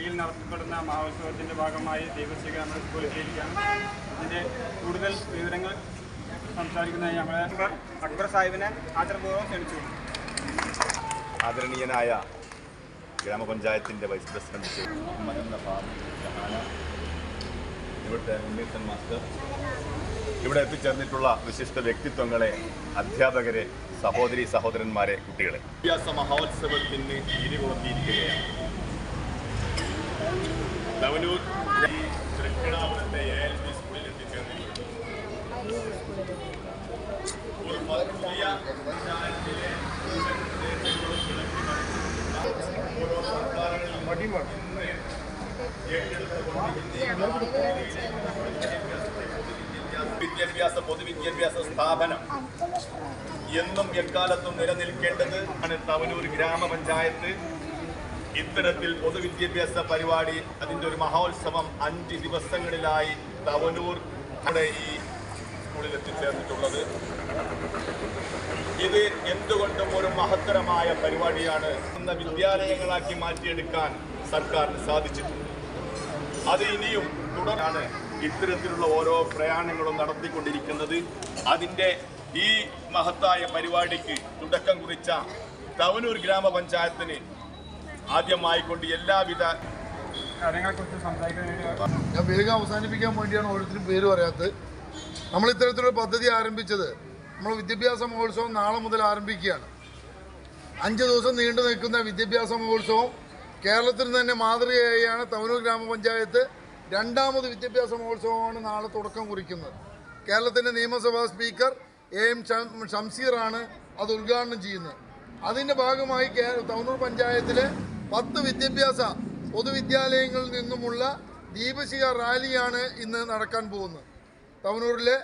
കീഴിൽ നടത്തപ്പെടുന്ന മഹോത്സവത്തിന്റെ ഭാഗമായി ദീപശിഖ നമ്മുടെ സ്കൂളിൽ ഇതിന്റെ കൂടുതൽ വിവരങ്ങൾ സംസാരിക്കുന്ന ഞങ്ങളെ അക്ബർ സാഹിബിനെ ആദരപൂർവം ക്ഷണിച്ചു. ആദരണീയനായ ഗ്രാമപഞ്ചായത്തിന്റെ വൈസ് പ്രസിഡന്റ് ഇവിടുത്തെ ഉണ്ണീസൻ മാസ്റ്റർ ഇവിടെ എത്തിച്ചേർന്നിട്ടുള്ള വിശിഷ്ട വ്യക്തിത്വങ്ങളെ അധ്യാപകരെ സഹോദരി സഹോദരന്മാരെ കുട്ടികളെ. വിദ്യാഭ്യാസ മഹോത്സവത്തിന് തിരികൊണ്ടിരിക്കുകയാണ് തവനൂർ ഈ തൃക്കണാപുരത്തെ എ എൽ പി സ്കൂളിൽ എത്തിച്ചേർന്നിരിക്കുന്നു ഒരു വിദ്യാഭ്യാസ പൊതുവിദ്യാഭ്യാസ സ്ഥാപനം എന്നും എക്കാലത്തും നിലനിൽക്കേണ്ടത് ആണ് തവനൂർ ഗ്രാമപഞ്ചായത്ത്. ഇത്തരത്തിൽ പൊതുവിദ്യാഭ്യാസ പരിപാടി അതിന്റെ ഒരു മഹോത്സവം അഞ്ച് ദിവസങ്ങളിലായി തവനൂർ ഈ സ്കൂളിൽ എത്തിച്ചേർന്നിട്ടുള്ളത് ഇത് എന്തുകൊണ്ടും ഒരു മഹത്തരമായ പരിപാടിയാണ് എന്ന വിദ്യാലയങ്ങളാക്കി മാറ്റിയെടുക്കാൻ സർക്കാരിന് സാധിച്ചിട്ടുണ്ട്. അത് ഇനിയും തുടരാണ് ഇത്തരത്തിലുള്ള ഓരോ പ്രയാണങ്ങളും നടത്തിക്കൊണ്ടിരിക്കുന്നത്. അതിന്റെ ഈ മഹത്തായ പരിപാടിക്ക് തുടക്കം കുറിച്ച തവനൂർ ഗ്രാമപഞ്ചായത്തിന് ആദ്യമായിക്കൊണ്ട് എല്ലാവിധ ഞാൻ വേഗം അവസാനിപ്പിക്കാൻ വേണ്ടിയാണ് ഓരോരുത്തരും പേര് പറയാത്തത്. നമ്മൾ ഇത്തരത്തിലൊരു പദ്ധതി ആരംഭിച്ചത് നമ്മൾ വിദ്യാഭ്യാസ മഹോത്സവം നാളെ മുതൽ ആരംഭിക്കുകയാണ്. അഞ്ച് ദിവസം നീണ്ടു നിൽക്കുന്ന വിദ്യാഭ്യാസ മഹോത്സവം കേരളത്തിന് തന്നെ മാതൃകയായാണ് തവനൂർ ഗ്രാമപഞ്ചായത്ത് രണ്ടാമത് വിദ്യാഭ്യാസ മഹോത്സവമാണ് നാളെ തുടക്കം കുറിക്കുന്നത്. കേരളത്തിന്റെ നിയമസഭാ സ്പീക്കർ എ എം ഷംസീറാണ് അത് ഉദ്ഘാടനം ചെയ്യുന്നത്. അതിന്റെ ഭാഗമായി തവനൂർ പഞ്ചായത്തിലെ പത്ത് വിദ്യാഭ്യാസ പൊതുവിദ്യാലയങ്ങളിൽ നിന്നുമുള്ള ദീപശിഖ റാലിയാണ് ഇന്ന് നടക്കാൻ പോകുന്നത്. തവനൂരിലെ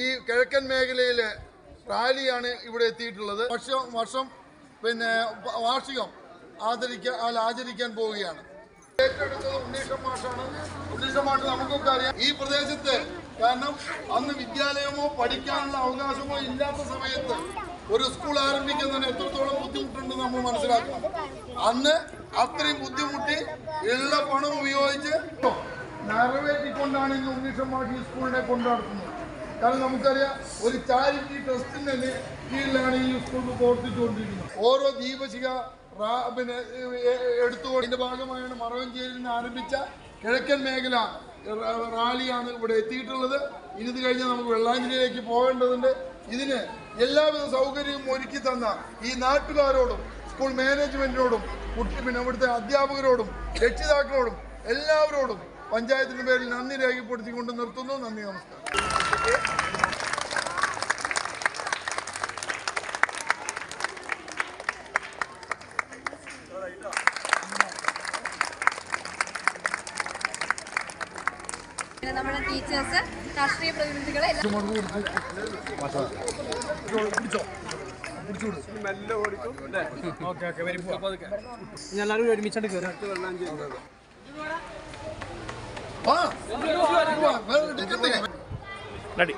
ഈ കിഴക്കൻ മേഖലയിലെ റാലിയാണ് ഇവിടെ എത്തിയിട്ടുള്ളത്. വർഷം വർഷം പിന്നെ വാർഷികം ആദരിക്കാൻ അല്ല, ആചരിക്കാൻ പോവുകയാണ്. നമുക്കൊക്കെ അറിയാം. ഈ പ്രദേശത്ത് കാരണം അന്ന് വിദ്യാലയമോ പഠിക്കാനുള്ള അവകാശമോ ഇല്ലാത്ത സമയത്ത് ഒരു സ്കൂൾ ആരംഭിക്കുന്നതിന് എത്രത്തോളം ബുദ്ധിമുട്ടുണ്ടെന്ന് നമ്മൾ മനസ്സിലാക്കണം. അന്ന് അത്രയും ബുദ്ധിമുട്ടി എല്ലാ പണവും ഉപയോഗിച്ച് നിറവേറ്റിക്കൊണ്ടാണ് ഇന്ന് ഉണ്ണീഷൻ മാഷ് സ്കൂളിനെ കൊണ്ടാടുന്നത് കാരണം നമുക്കറിയാം ഒരു ചാരിറ്റി ട്രസ്റ്റിന്റെ നി- കീഴിലാണ് ഈ സ്കൂൾ പ്രവർത്തിച്ചുകൊണ്ടിരിക്കുന്നത്. ഓരോ ദീപശിക പിന്നെ എടുത്തുകൊണ്ട് ഇതിന്റെ ഭാഗമായാണ് മറവഞ്ചേരിയിൽ നിന്ന് ആരംഭിച്ച കിഴക്കൻ മേഖല റാലിയാണ് ഇവിടെ എത്തിയിട്ടുള്ളത്. ഇനി ഇത് കഴിഞ്ഞ് നമുക്ക് വെള്ളാഞ്ചേരിയിലേക്ക് പോകേണ്ടതുണ്ട്. ഇതിന് എല്ലാവിധ സൗകര്യവും ഒരുക്കി തന്ന ഈ നാട്ടുകാരോടും സ്കൂൾ മാനേജ്മെന്റിനോടും കുട്ടി പിന്നെ ഇവിടുത്തെ അധ്യാപകരോടും രക്ഷിതാക്കളോടും എല്ലാവരോടും പഞ്ചായത്തിന്റെ പേരിൽ നന്ദി രേഖപ്പെടുത്തിക്കൊണ്ട് നിർത്തുന്നു. നന്ദി നമസ്കാരം. നമ്മുടെ ടീച്ചേഴ്സ് രാഷ്ട്രീയ പ്രതിനിധികളെ എല്ലാ- ആ, വേറെ ടിക്കറ്റ്